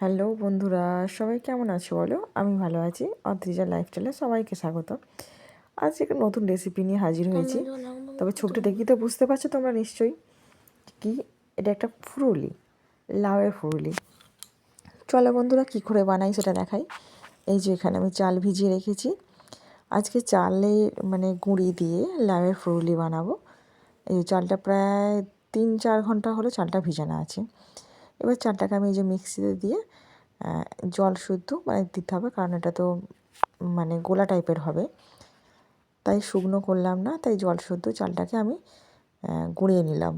Hello বন্ধুরা সবাই কেমন আছো বলো? আমি ভালো আছি। অদ্রিজা লাইফস্টাইলে সবাইকে স্বাগত আজ একটা নতুন রেসিপি নিয়ে হাজির হয়েছি। তবে ছবিটা দেখি তো বুঝতে পারছ তোমরা নিশ্চয়ই কি? এটা একটা ফুরুলি লাউয়ের ফুরুলি। চলো বন্ধুরা কি করে বানাই সেটা দেখাই। এই যে এখানে আমি চাল ভিজিয়ে রেখেছি। আজকে চালে মানে গুঁড়ি দিয়ে লাউয়ের ফুরুলি বানাবো। এই চালটা প্রায় তিন চার ঘণ্টা হলো চালটা ভিজানো আছে। এবার চালটাকে আমি এই যে মিক্সিতে দিয়ে জল শুদ্ধ মানে দিতে হবে, কারণ এটা তো মানে গোলা টাইপের হবে। তাই শুকনো করলাম না, তাই জল শুদ্ধ চালটাকে আমি গুঁড়িয়ে নিলাম।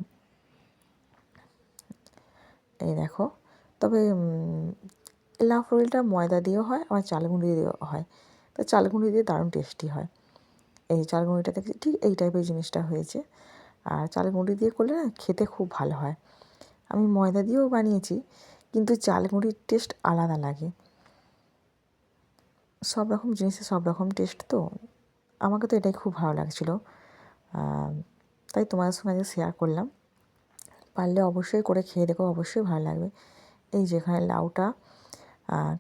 এই দেখো, তবে লাউ ফ্রুলটা ময়দা দিয়েও হয়, আবার চালগুঁড়ি দিয়েও হয়। তো চালগুঁড়ি দিয়ে দারুণ টেস্টি হয়। এই চালগুঁড়িটা দেখছি ঠিক এই টাইপের জিনিসটা হয়েছে। আর চালগুঁড়ি দিয়ে করলে না খেতে খুব ভালো হয়। আমি ময়দা দিয়েও বানিয়েছি, কিন্তু চাল গুঁড়ির টেস্ট আলাদা লাগে। সব রকম জিনিসের সব রকম টেস্ট তো। আমাকে তো এটাই খুব ভালো লাগছিল। তাই তোমাদের সঙ্গে শেয়ার করলাম। পারলে অবশ্যই করে খেয়ে দেখো, অবশ্যই ভালো লাগবে। এই যেখানে লাউটা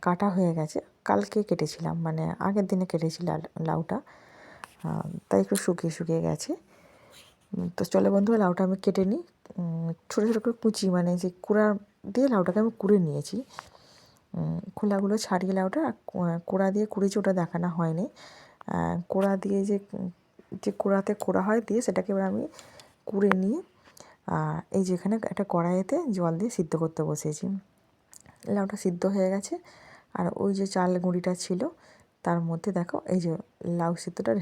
কাটা হয়ে গেছে। কালকে কেটেছিলাম মানে আগের দিনে কেটেছি লাউটা। তাই একটু শুকিয়ে শুকিয়ে গেছে। তো চলে বন্ধুরা লাউটা আমি কেটে নিই। ছোটো ছোটো করে কুচি মানে যে কুড়া দিয়ে লাউটাকে আমি কুড়ে নিয়েছি। খোলাগুলো ছাড়িয়ে লাউটা কোড়া দিয়ে কুড়েছি ওটা দেখানো হয়নি কোড়া দিয়ে যে যে কোড়াতে কোড়া হয় দিয়ে সেটাকে এবার আমি কুড়ে নিয়ে এই যেখানে একটা কড়াইতে জল দিয়ে সিদ্ধ করতে বসেছি লাউটা সিদ্ধ হয়ে গেছে। আর ওই যে চাল গুঁড়িটা ছিল, তার মধ্যে দেখো, এই যে লাউ সিদ্ধটা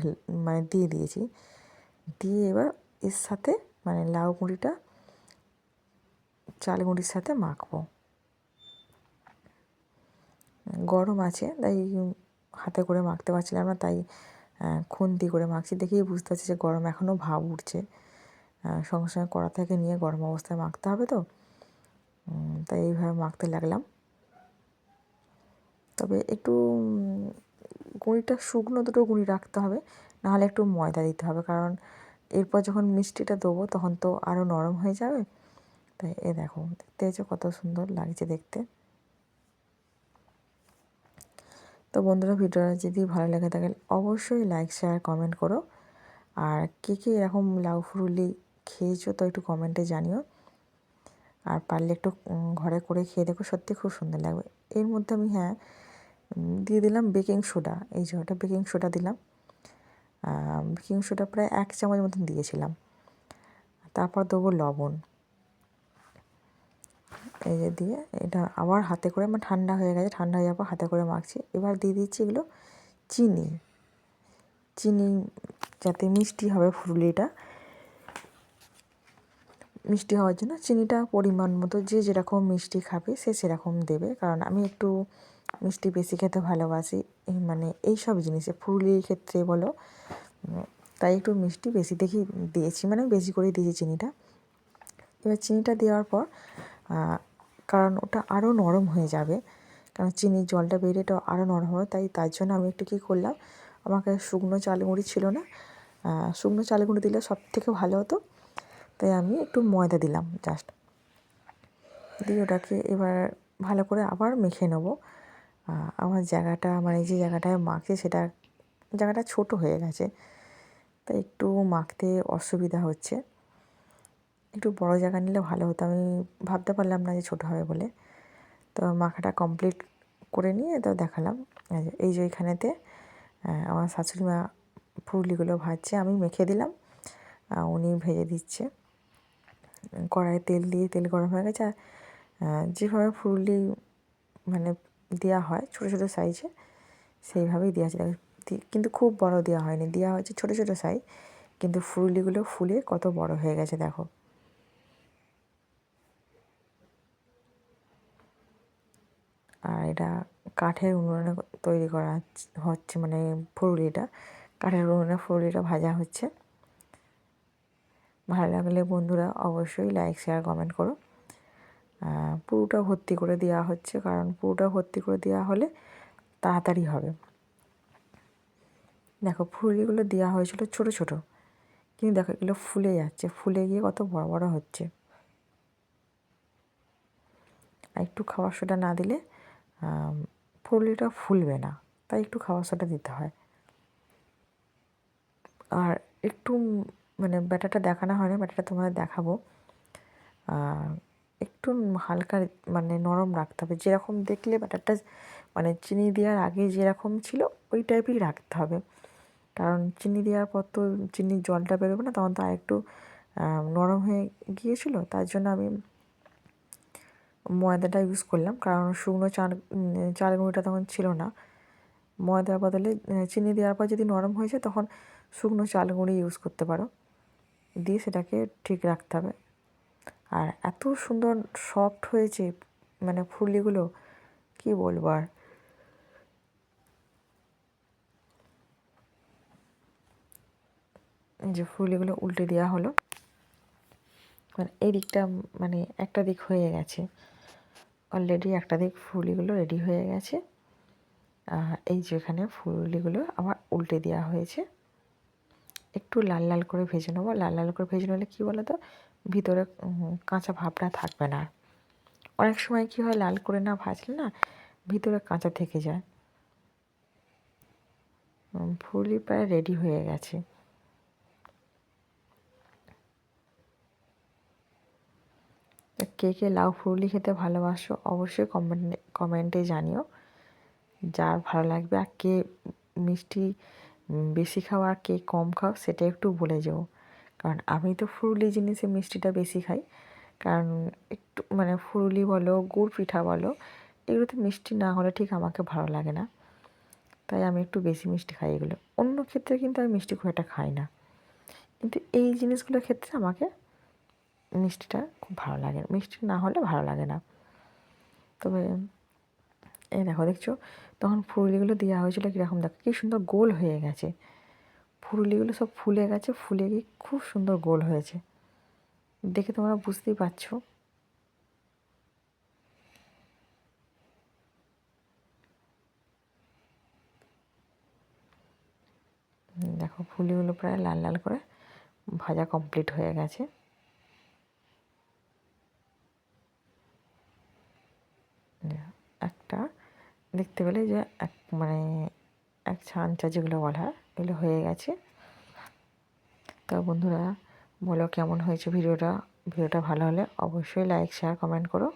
মানে দিয়ে দিয়েছি। দিয়ে এবার এর সাথে মানে লাউ গুঁড়িটা চাল গুঁড়ির সাথে মাখবো। গরম আছে, তাই হাতে করে মাখতে পারছিলাম না, তাই খুন্তি করে মাখছি। দেখেই বুঝতে পারছি যে গরম এখনও ভাব উঠছে। সঙ্গে সঙ্গে কড়া থেকে নিয়ে গরম অবস্থায় মাখতে হবে তো। তাই এইভাবে মাখতে লাগলাম। তবে একটু গুঁড়িটা শুকনো দুটো গুঁড়ি রাখতে হবে, নাহলে একটু ময়দা দিতে হবে। কারণ এরপর যখন মিষ্টিটা দেবো, তখন তো আরও নরম হয়ে যাবে। তাই এ দেখো, দেখতে হচ্ছে কত সুন্দর লাগছে দেখতে। তো বন্ধুরা, ভিডিওটা যদি ভালো লেগে থাকে, অবশ্যই লাইক শেয়ার কমেন্ট করো। আর কে কে এরকম লাউ ফুরুলি খেয়েছো, তো একটু কমেন্টে জানিও। আর পারলে একটু ঘরে করে খেয়ে দেখো, সত্যি খুব সুন্দর লাগবে। এর মধ্যে আমি হ্যাঁ দিয়ে দিলাম বেকিং সোডা এই যে ওটা বেকিং সোডা দিলাম। বেকিং সোডা প্রায় এক চামচ মতন দিয়েছিলাম। তারপর দেবো লবণ। এই যে দিয়ে এটা আবার হাতে করে আমার ঠান্ডা হয়ে গেছে, ঠান্ডা হয়ে যাওয়ার পর হাতে করে মাখছি। এবার দিয়ে দিচ্ছি এগুলো চিনি। চিনি যাতে মিষ্টি হবে ফুরুলিটা। মিষ্টি হওয়ার জন্য চিনিটা পরিমাণ মতো যে যেরকম মিষ্টি খাবে সে সেরকম দেবে। কারণ আমি একটু মিষ্টি বেশি খেতে ভালোবাসি মানে এই সব জিনিসে ফুরুলির ক্ষেত্রে বলো তাই একটু মিষ্টি বেশি দেখি, দিয়েছি মানে বেশি করে দিয়েছি চিনিটা। এবার চিনিটা দেওয়ার পর কারণ ওটা আরও নরম হয়ে যাবে, কারণ চিনির জলটা বেরিয়ে এটা আরও নরম হবে, তাই তার জন্য আমি একটু কী করলাম, আমাকে শুকনো চাল গুঁড়ি ছিল না শুকনো চাল গুঁড়ি দিলে সব থেকে ভালো হতো, তাই আমি একটু ময়দা দিলাম জাস্ট দিয়ে ওটাকে এবার ভালো করে আবার মেখে নেব। আমার জায়গাটা মানে যে জায়গাটায় মাখছে সেটা জায়গাটা ছোট হয়ে গেছে। তাই একটু মাখতে অসুবিধা হচ্ছে। একটু বড় জায়গা নিলে ভালো হতো। আমি ভাবতে পারলাম না যে ছোটো হবে বলে। তো মাখাটা কমপ্লিট করে নিয়ে তো দেখালাম। এই যে এইখানেতে আমার শাশুড়ি মা ফুরলিগুলো ভাজছে, আমি মেখে দিলাম। উনি ভেজে দিচ্ছে। কড়াইয়ে তেল দিয়ে, তেল গরম হয়ে গেছে। আর যেভাবে ফুরলি মানে দেওয়া হয়, ছোটো ছোটো সাইজে সেইভাবেই দেওয়া আছে। কিন্তু খুব বড় দেওয়া হয়নি। দেওয়া হয়েছে ছোটো ছোটো সাইজ কিন্তু ফুরলিগুলো ফুলে কত বড় হয়ে গেছে, দেখো। আর এটা কাঠের উনুনে তৈরি করা হচ্ছে মানে ফুরুলিটা কাঠের উনুনে ফুরুলিটা ভাজা হচ্ছে। ভালো লাগলে বন্ধুরা অবশ্যই লাইক শেয়ার কমেন্ট করো। পুরোটা ভর্তি করে দেওয়া হচ্ছে, কারণ পুরোটা ভর্তি করে দেওয়া হলে তাড়াতাড়ি হবে। দেখো, ফুলগুলো দেওয়া হয়েছিল ছোট ছোট, কিন্তু দেখো এগুলো ফুলে যাচ্ছে, ফুলে গিয়ে কত বড় বড় হচ্ছে। একটু খাবার সোডা না দিলে ফুললিটা ফুলবে না, তাই একটু খাবার সোডা দিতে হয়। আর একটু মানে ব্যাটারটা দেখানো হয় না ব্যাটারটা তোমাদের দেখাবো। একটু হালকা মানে নরম রাখতে হবে। যেরকম দেখলে ব্যাটারটা মানে চিনি দেওয়ার আগে যেরকম ছিল, ওই টাইপই রাখতে হবে। কারণ চিনি দেওয়ার পর তো চিনির জলটা বেরোবে না, তখন তো আর একটু নরম হয়ে গিয়েছিল। তার জন্য আমি ময়দাটা ইউজ করলাম। কারণ শুকনো চাল চাল গুঁড়োটা তখন ছিল না। ময়দার বদলে চিনি দেওয়ার পর যদি নরম হয়ে যায়, তখন শুকনো চাল গুঁড়ি ইউজ করতে পারো। দিয়ে সেটাকে ঠিক রাখতে হবে। আর এত সুন্দর সফট হয়েছে মানে ফুলিগুলো, কী বলব আর? যে ফুলিগুলো উল্টে দেওয়া হলো মানে এই দিকটা মানে একটা দিক হয়ে গেছে। অলরেডি একটা দিক ফুলিগুলো রেডি হয়ে গেছে। এই যেখানে ফুলিগুলো আবার উল্টে দেওয়া হয়েছে। একটু লাল লাল করে ভেজে নেব। লাল লাল করে ভেজে নিলে কী বলো তো ভিতরে কাঁচা ভাবটা থাকবে না। অনেক সময় কী হয়, লাল করে না ভাজলে না ভিতরে কাঁচা থেকে যায়। ফুলি প্রায় রেডি হয়ে গেছে। কে কে লাউ ফুরুলি খেতে ভালোবাসো অবশ্যই কমেন্টে কমেন্টে জানিও। যার ভালো লাগবে আর কে মিষ্টি বেশি খাও আর কে কম খাও সেটা একটু বলে যাও। কারণ আমি তো ফুরুলি জিনিসে মিষ্টিটা বেশি খাই। কারণ একটু মানে ফুরুলি বলো, গুড় পিঠা বলো, এগুলোতে মিষ্টি না হলে ঠিক আমাকে ভালো লাগে না। তাই আমি একটু বেশি মিষ্টি খাই এগুলো। অন্য ক্ষেত্রে কিন্তু আমি মিষ্টি খুব একটা খাই না। কিন্তু এই জিনিসগুলোর ক্ষেত্রে আমাকে মিষ্টিটা খুব ভালো লাগে মিষ্টি না হলে ভালো লাগে না। তবে এই দেখো দেখছ, তখন ফুরুলিগুলো দেওয়া হয়েছিল কীরকম? দেখো কী সুন্দর গোল হয়ে গেছে। ফুরুলিগুলো সব ফুলে গেছে, ফুলে গিয়ে খুব সুন্দর গোল হয়েছে। দেখে তোমরা বুঝতেই পারছ। দেখো ফুলিগুলো প্রায় লাল লাল করে ভাজা কমপ্লিট হয়ে গেছে একটা দেখতে পেলে যে এক মানে এক ছাঞ্চা যেগুলো বলা হয়, এগুলো হয়ে গেছে। তো বন্ধুরা, বলো কেমন হয়েছে ভিডিওটা? ভিডিওটা ভালো হলে অবশ্যই লাইক শেয়ার কমেন্ট করো।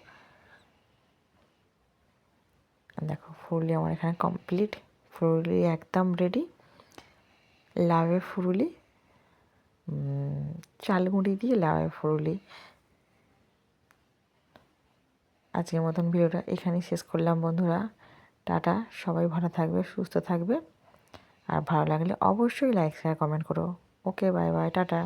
দেখো, ফুরুলি আমার এখানে কমপ্লিট ফুরুলি একদম রেডি লাভে ফুরুলি চালগুঁড়ি দিয়ে লাভে ফুরুলি। আজকের মতন ভিডিওটা এখানেই শেষ করলাম বন্ধুরা। টাটা, সবাই ভালো থাকবে, সুস্থ থাকবে। আর ভালো লাগলে অবশ্যই লাইক শেয়ার কমেন্ট করো। Okay bye bye tata.